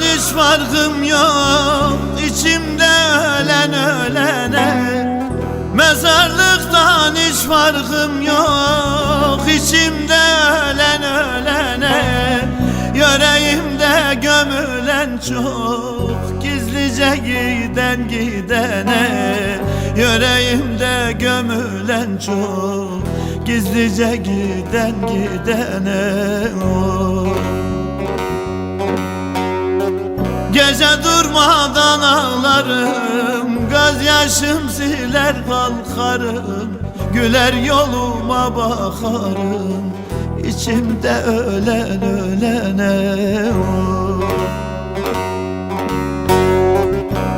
hiç farkım yok içimde ölen ölene. Mezarlıktan hiç farkım yok içimde ölen ölene. Yüreğimde gömülen çok gizlice giden gidene. Yüreğimde gömülen çok gizlice giden gidene. Oh. Gece durmadan ağlarım Gözyaşım siler kalkarım Güler yoluma bakarım İçimde ölen ölene.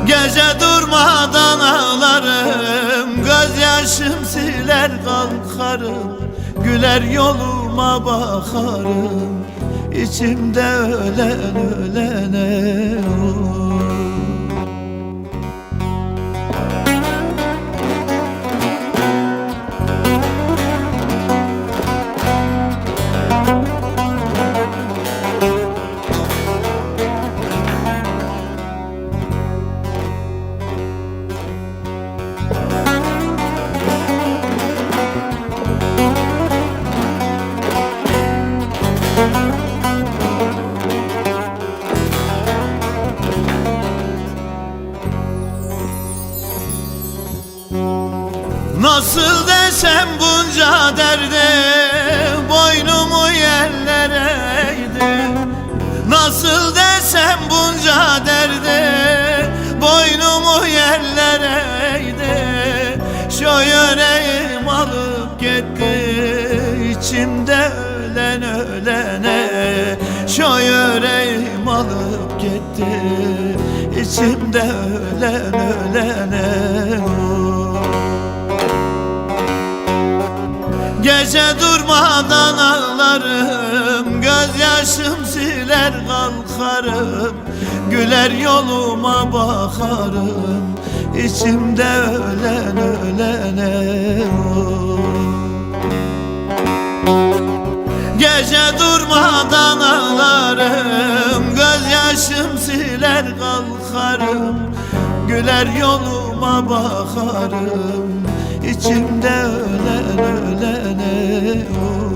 Gece durmadan ağlarım Gözyaşım siler kalkarım Güler yoluma bakarım İçimde ölen ölene oh. Nasıl desem bunca derde Boynumu yerlere eğdim. Nasıl desem bunca derde Boynumu yerlere eğdim. Şu yüreğim alıp gitti içimde ölen ölene. Şu yüreğim alıp gitti içimde ölen ölene Gece durmadan ağlarım. Gözyaşım siler kalkarım. Güler yoluma bakarım. İçimde ölen ölene. Gece durmadan ağlarım. Gözyaşım siler kalkarım. Güler yoluma bakarım İçimde ölen ölene oh.